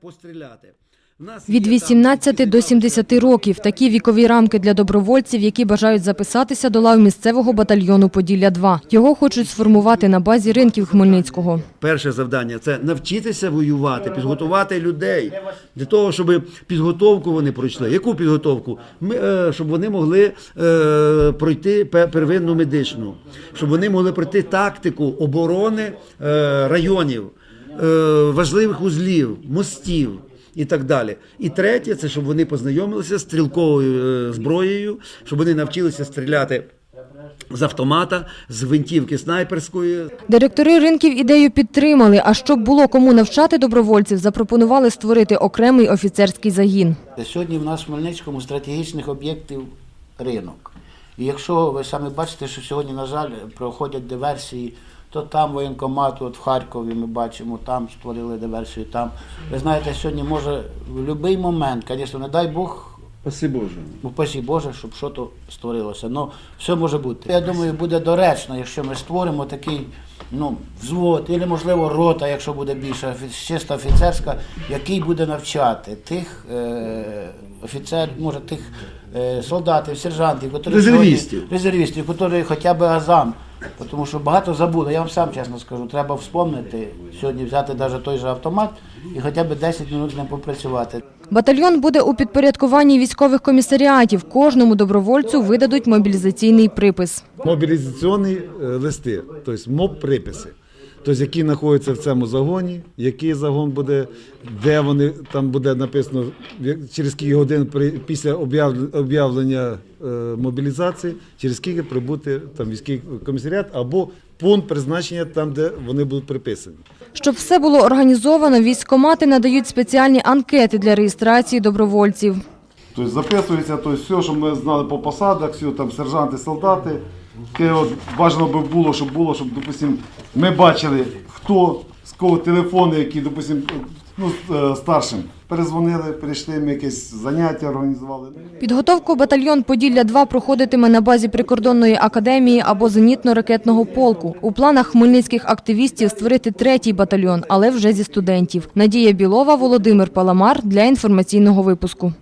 постріляти. Від є 18 до 70 років такі вікові рамки для добровольців, які бажають записатися до лав місцевого батальйону Поділля-2. Його хочуть сформувати на базі ринків Хмельницького. Перше завдання це навчитися воювати, підготувати людей для того, щоб підготовку вони пройшли. Яку підготовку? Ми, е, щоб вони могли е, пройти первинну медичну, щоб вони могли пройти тактику оборони е, районів, важливих узлів, мостів. І так далі. І третє, це щоб вони познайомилися з стрілковою е, зброєю, щоб вони навчилися стріляти з автомата, з гвинтівки снайперської, Директори ринків ідею підтримали, а щоб було кому навчати добровольців, запропонували створити окремий офіцерський загін. Сьогодні в нас в Хмельницькому стратегічних об'єктів ринок. І якщо ви самі бачите, що сьогодні, на жаль, проходять диверсії, то там воєнкомат, от в Харкові ми бачимо, там створили диверсію, там. Ви знаєте, сьогодні може в будь-який момент, звісно, не дай Бог, Спасибо Боже. упасі Боже, щоб щось створилося. Ну, все може бути. Я думаю, буде доречно, якщо ми створимо такий ну, взвод, або, можливо, рота, якщо буде більше, чисто офіцерська, який буде навчати тих е, офіцерів, може, тих е, солдатів, сержантів, які Резервістів. сьогодні- резервістів, які хоча б азам. Тому що багато забули. Я вам сам чесно скажу, треба вспомнити, сьогодні взяти навіть той же автомат і хоча б 10 хвилин з ним попрацювати. Батальйон буде у підпорядкуванні військових комісаріатів. Кожному добровольцю видадуть мобілізаційний припис. Мобілізаційні е, листи, тобто МОБ-приписи. Тобто, які знаходяться в цьому загоні, який загон буде, де вони там буде написано як- через скільки годин при після об'явлення е, мобілізації, через скільки прибути там військовий комісаріат або пункт призначення там, де вони будуть приписані. Щоб все було організовано, військкомати надають спеціальні анкети для реєстрації добровольців. Тобто записується тобто, все, що ми знали по посадах, все, там сержанти, солдати. Те от бажано би було, щоб було, щоб, допустим, ми бачили, хто з кого телефони, які, допустим, ну, е, старшим. Перезвонили, прийшли, ми якесь заняття організували. Підготовку батальйон Поділля-2 проходитиме на базі прикордонної академії або зенітно-ракетного полку. У планах хмельницьких активістів створити третій батальйон, але вже зі студентів. Надія Білова, Володимир Паламар для інформаційного випуску.